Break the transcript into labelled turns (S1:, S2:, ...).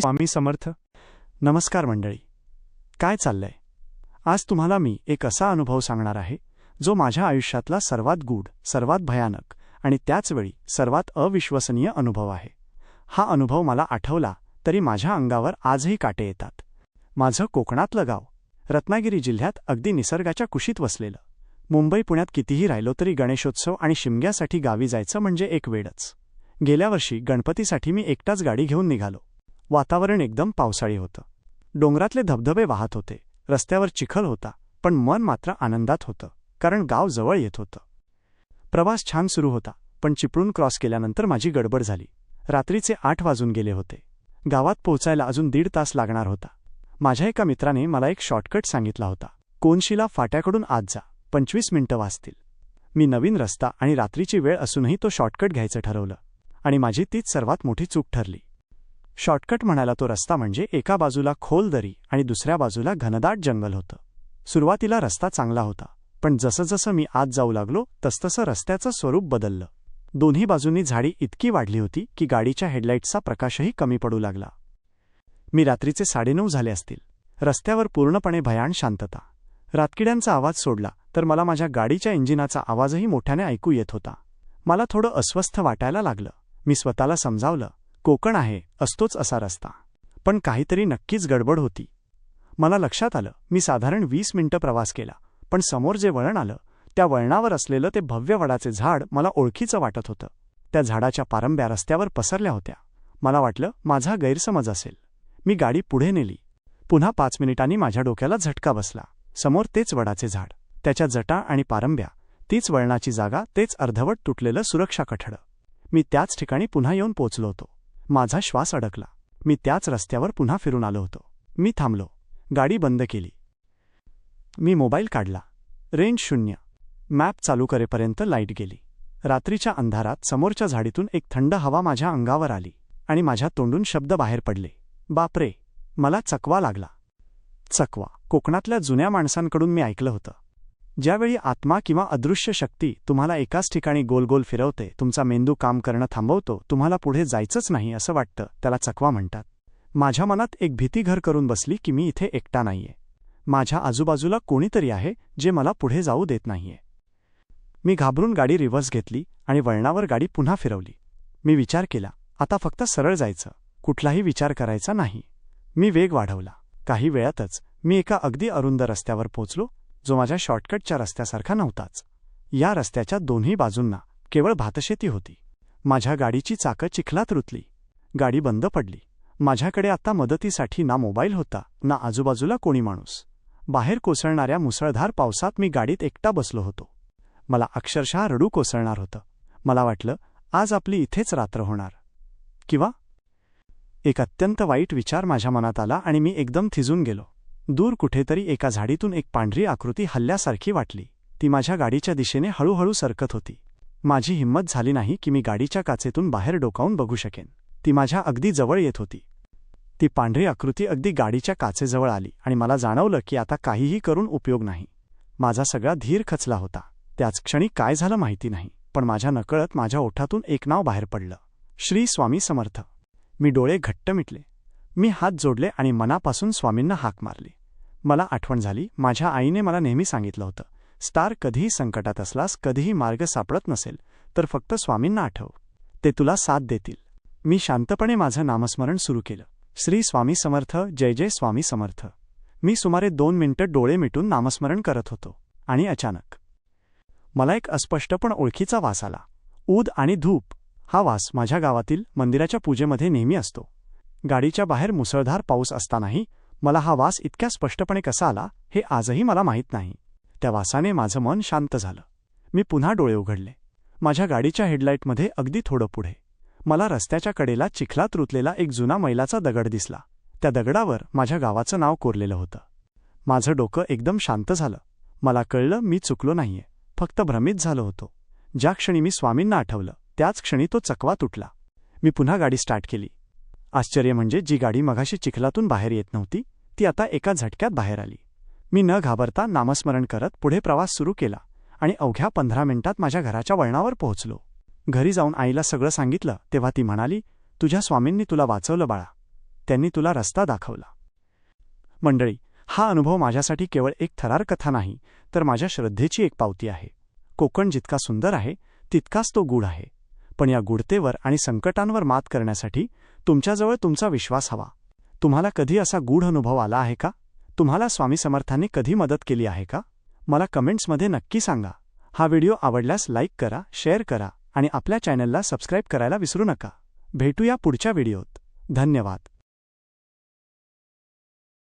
S1: स्वामी समर्थ.
S2: नमस्कार मंडळी. काय चाललंय? आज तुम्हाला मी एक असा अनुभव सांगणार आहे जो माझ्या आयुष्यातला सर्वात गूढ सर्वात भयानक आणि त्याचवेळी सर्वात अविश्वसनीय अनुभव आहे. हा अनुभव मला आठवला तरी माझ्या अंगावर आजही काटे येतात. माझं कोकणातलं गाव रत्नागिरी जिल्ह्यात अगदी निसर्गाच्या कुशीत वसलेलं. मुंबई पुण्यात कितीही राहिलो तरी गणेशोत्सव आणि शिमग्यासाठी गावी जायचं म्हणजे एक वेळच. गेल्या वर्षी गणपतीसाठी मी एकटाच गाडी घेऊन निघालो. वातावरण एकदम पावसाळी होतं. डोंगरातले धबधबे वाहत होते. रस्त्यावर चिखल होता पण मन मात्र आनंदात होतं कारण गाव जवळ येत होतं. प्रवास छान सुरू होता पण चिपळूण क्रॉस केल्यानंतर माझी गडबड झाली. रात्रीचे आठ वाजून गेले होते. गावात पोहोचायला अजून दीड तास लागणार होता. माझ्या एका मित्राने मला एक शॉर्टकट सांगितला होता. कोनशिला फाट्याकडून आत जा पंचवीस मिनिटं वाचतील. मी नवीन रस्ता आणि रात्रीची वेळ असूनही तो शॉर्टकट घ्यायचं ठरवलं. आणि माझी तीच सर्वात मोठी चूक ठरली. शॉर्टकट म्हणाला तो रस्ता म्हणजे एका बाजूला खोल दरी आणि दुसऱ्या बाजूला घनदाट जंगल होतं. सुरुवातीला रस्ता चांगला होता पण जसंजसं मी आत जाऊ लागलो तसतसं रस्त्याचं स्वरूप बदललं. दोन्ही बाजूंनी झाडी इतकी वाढली होती की गाडीच्या हेडलाईट्सचा प्रकाशही कमी पडू लागला. मी रात्रीचे साडेनऊ झाले असतील. रस्त्यावर पूर्णपणे भयाण शांतता. रातकिड्यांचा आवाज सोडला तर मला माझ्या गाडीच्या इंजिनाचा आवाजही मोठ्याने ऐकू येत होता. मला थोडं अस्वस्थ वाटायला लागलं. मी स्वतःला समजावलं कोकण आहे असतोच असा रस्ता. पण काहीतरी नक्कीच गडबड होती. मला लक्षात आलं मी साधारण वीस मिनिटं प्रवास केला पण समोर जे वळण आलं त्या वळणावर असलेलं ते भव्य वडाचे झाड मला ओळखीचं वाटत होतं. त्या झाडाच्या पारंब्या रस्त्यावर पसरल्या होत्या. मला वाटलं माझा गैरसमज असेल. मी गाडी पुढे नेली. पुन्हा पाच मिनिटांनी माझ्या डोक्याला झटका बसला. समोर तेच वडाचे झाड. त्याच्या जटा आणि पारंब्या तीच वळणाची जागा तेच अर्धवट तुटलेलं सुरक्षा कठडं. मी त्याच ठिकाणी पुन्हा येऊन पोचलो होतो. माझा श्वास अडकला. मी त्याच रस्त्यावर पुन्हा फिरून आलो होतो. मी थांबलो. गाडी बंद केली. मी मोबाईल काढला. रेंज शून्य. मॅप चालू करेपर्यंत लाइट गेली. रात्रीच्या अंधारात समोरच्या झाडीतून एक थंड हवा माझ्या अंगावर आली आणि माझ्या तोंडून शब्द बाहेर पडले. बापरे! मला चकवा लागला. चकवा. कोकणातल्या जुन्या माणसांकडून मी ऐकलं होतं. ज्यावेळी आत्मा किंवा अदृश्य शक्ती तुम्हाला एकाच ठिकाणी गोल गोल फिरवते तुमचा मेंदू काम करणं थांबवतो तुम्हाला पुढे जायचंच नाही असं वाटतं त्याला चकवा म्हणतात. माझ्या मनात एक भीती घर करून बसली की मी इथे एकटा नाहीये. माझ्या आजूबाजूला कोणीतरी आहे जे मला पुढे जाऊ देत नाहीये. मी घाबरून गाडी रिव्हर्स घेतली आणि वळणावर गाडी पुन्हा फिरवली. मी विचार केला आता फक्त सरळ जायचं कुठलाही विचार करायचा नाही. मी वेग वाढवला. काही वेळातच मी एका अगदी अरुंद रस्त्यावर पोचलो जो माझ्या शॉर्टकटच्या रस्त्यासारखा नव्हताच. या रस्त्याच्या दोन्ही बाजूंना केवळ भातशेती होती. माझ्या गाडीची चाकं चिखलात रुतली. गाडी बंद पडली. माझ्याकडे आता मदतीसाठी ना मोबाईल होता ना आजूबाजूला कोणी माणूस. बाहेर कोसळणाऱ्या मुसळधार पावसात मी गाडीत एकटा बसलो होतो. मला अक्षरशः रडू कोसळणार होतं. मला वाटलं आज आपली इथेच रात्र होणार. किंवा? एक अत्यंत वाईट विचार माझ्या मनात आला आणि मी एकदम थिजून गेलो. दूर कुठेतरी एका झाडीतून एक पांढरी आकृती हल्ल्यासारखी वाटली. ती माझ्या गाडीच्या दिशेने हळूहळू सरकत होती. माझी हिंमत झाली नाही की मी गाडीच्या काचेतून बाहेर डोकावून बघू शकेन. ती माझ्या अगदी जवळ येत होती. ती पांढरी आकृती अगदी गाडीच्या काचेजवळ आली आणि मला जाणवलं की आता काहीही करून उपयोग नाही. माझा सगळा धीर खचला होता. त्याच क्षणी काय झालं माहिती नाही पण माझ्या नकळत माझ्या ओठातून एक नाव बाहेर पडलं. श्री स्वामी समर्थ. मी डोळे घट्ट मिटले. मी हात जोडले आणि मनापासून स्वामींना हाक मारली. मला आठवण झाली. माझ्या आईने मला नेहमी सांगितलं होतं स्टार कधीही संकटात असलास कधीही मार्ग सापडत नसेल तर फक्त स्वामींना आठव. ते तुला साथ देतील. मी शांतपणे माझं नामस्मरण सुरू केलं. श्री स्वामी समर्थ जय जय स्वामी समर्थ. मी सुमारे दोन मिनिटं डोळे मिटून नामस्मरण करत होतो. आणि अचानक मला एक अस्पष्ट पण ओळखीचा वास आला. ऊद आणि धूप हा वास माझ्या गावातील मंदिराच्या पूजेमध्ये नेहमी असतो. गाडीच्या बाहेर मुसळधार पाऊस असतानाही मला हा वास इतक्या स्पष्टपणे कसा आला हे आजही मला माहीत नाही. त्या वासाने माझं मन शांत झालं. मी पुन्हा डोळे उघडले. माझ्या गाडीच्या हेडलाईटमध्ये अगदी थोडं पुढे. मला रस्त्याच्या कडेला चिखलात रुतलेला एक जुना मैलाचा दगड दिसला. त्या दगडावर माझ्या गावाचं नाव कोरलेलं होतं. माझं डोकं एकदम शांत झालं. मला कळलं मी चुकलो नाहीये. फक्त भ्रमित झालो होतो. ज्या क्षणी मी स्वामींना आठवलं त्याच क्षणी तो चकवा तुटला. मी पुन्हा गाडी स्टार्ट केली. आश्चर्य म्हणजे जी गाडी मघाशी चिखलातून बाहेर येत नव्हती ती आता एका झटक्यात बाहेर आली. मी न घाबरता नामस्मरण करत पुढे प्रवास सुरू केला आणि अवघ्या पंधरा मिनिटात माझ्या घराच्या वळणावर पोहोचलो. घरी जाऊन आईला सगळं सांगितलं तेव्हा ती म्हणाली तुझ्या स्वामींनी तुला वाचवलं बाळा. त्यांनी तुला रस्ता दाखवला. मंडळी हा अनुभव माझ्यासाठी केवळ एक थरार कथा नाही तर माझ्या श्रद्धेची एक पावती आहे. कोकण जितका सुंदर आहे तितकाच तो गूढ आहे. पण या गुढतेवर आणि संकटांवर मात करण्यासाठी तुमच्याजवळ तुमचा विश्वास हवा. तुम्हाला कधी असा गूढ अनुभव आला आहे का? तुम्हाला स्वामी समर्थांनी कधी मदत केली आहे का? मला कमेंट्समध्ये नक्की सांगा. हा व्हिडिओ आवडल्यास लाईक करा शेअर करा आणि आपल्या चॅनलला सबस्क्राईब करायला विसरू नका. भेटूया पुढच्या व्हिडिओत. धन्यवाद.